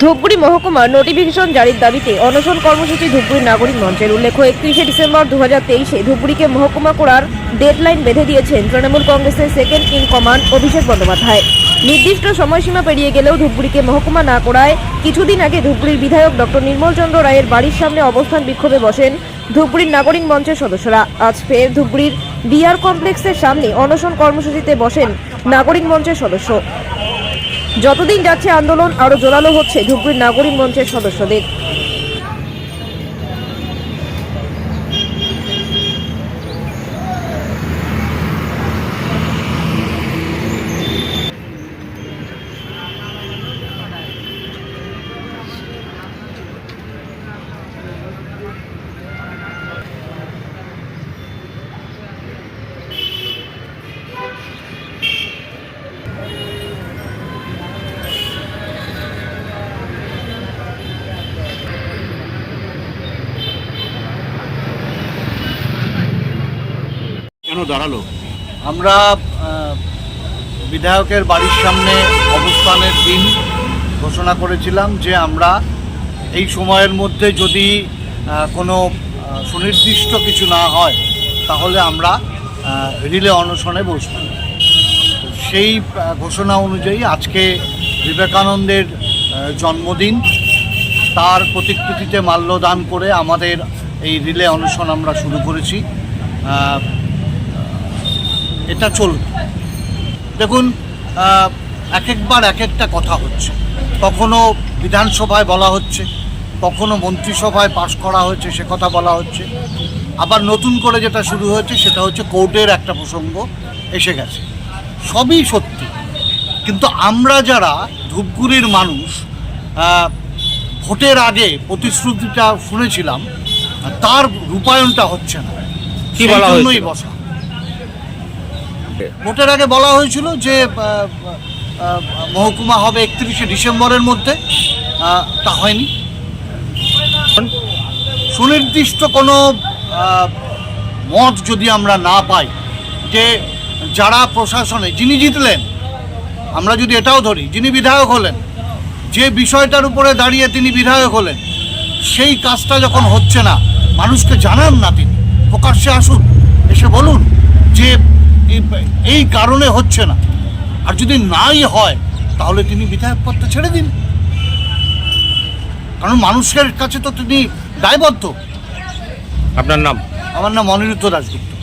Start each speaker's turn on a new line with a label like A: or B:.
A: ধূপগুড়ি মহকুমার নোটিফিকেশন জারির দাবিতে অনশন কর্মসূচি ধূপগুড়ি নাগরিক মঞ্চের উল্লেখ্য, একত্রিশে ডিসেম্বর দু হাজার তেইশে ধূপগুড়িকে মহকুমা করার ডেডলাইন বেঁধে দিয়েছেন তৃণমূল কংগ্রেসের second in command Abhishek Bandyopadhyay. নির্দিষ্ট সময়সীমা পেরিয়ে গেলেও ধূপগুড়িকে মহকুমা না করায় কিছুদিন আগে ধূপগুড়ির বিধায়ক ডক্টর নির্মল চন্দ্র রায়ের বাড়ির সামনে অবস্থান বিক্ষোভে বসেন ধূপগুড়ির নাগরিক মঞ্চের সদস্যরা। আজ ফের ধূপগুড়ির বিআর কমপ্লেক্সের সামনে অনশন কর্মসূচিতে বসেন নাগরিক মঞ্চের সদস্য। যতদিন যাচ্ছে আন্দোলন আরও জোরালো হচ্ছে ধুবড়ির নাগরিক মঞ্চের সদস্যদের।
B: কেন দাঁড়াল?
C: আমরা বিধায়কের বাড়ির সামনে অবস্থানের দিন ঘোষণা করেছিলাম যে আমরা এই সময়ের মধ্যে যদি কোনো সুনির্দিষ্ট কিছু না হয়, তাহলে আমরা রিলে অনশনে বসব। সেই ঘোষণা অনুযায়ী আজকে বিবেকানন্দের জন্মদিন, তার প্রতিকৃতিতে মাল্যদান করে আমাদের এই রিলে অনশন আমরা শুরু করেছি। এটা চলবে। দেখুন এক একবার এক একটা কথা হচ্ছে। কখনো বিধানসভায় বলা হচ্ছে কখনো মন্ত্রিসভায় পাশ করা হয়েছে সে কথা বলা হচ্ছে। আবার নতুন করে যেটা শুরু হয়েছে সেটা হচ্ছে কোর্টের একটা প্রসঙ্গ এসে গেছে। সবই সত্যি। কিন্তু আমরা যারা ধূপগুড়ির মানুষ ভোটের আগে প্রতিশ্রুতিটা শুনেছিলাম তার রূপায়ণটা হচ্ছে না।
B: কি বলা
C: জন্যই বসা। ভোটের আগে বলা হয়েছিল যে মহকুমা হবে একত্রিশে ডিসেম্বরের মধ্যে। তা হয়নি। সুনির্দিষ্ট কোনো মত যদি আমরা না পাই, যে যারা প্রশাসনে যিনি জিতলেন, আমরা যদি এটাও ধরি, যিনি বিধায়ক হলেন, যে বিষয়টার উপরে দাঁড়িয়ে তিনি বিধায়ক হলেন, সেই কাজটা যখন হচ্ছে না, মানুষকে জানান না তিনি। প্রকাশ্যে আসুন, এসে বলুন যে এই কারণে হচ্ছে না। আর যদি নাই হয় তাহলে তিনি বিধায়ক পদটা ছেড়ে দিন। কারণ মানুষের কাছে তো তিনি দায়বদ্ধ।
B: আপনার নাম?
C: আমার নাম অনিরুদ্ধ দাসগুপ্ত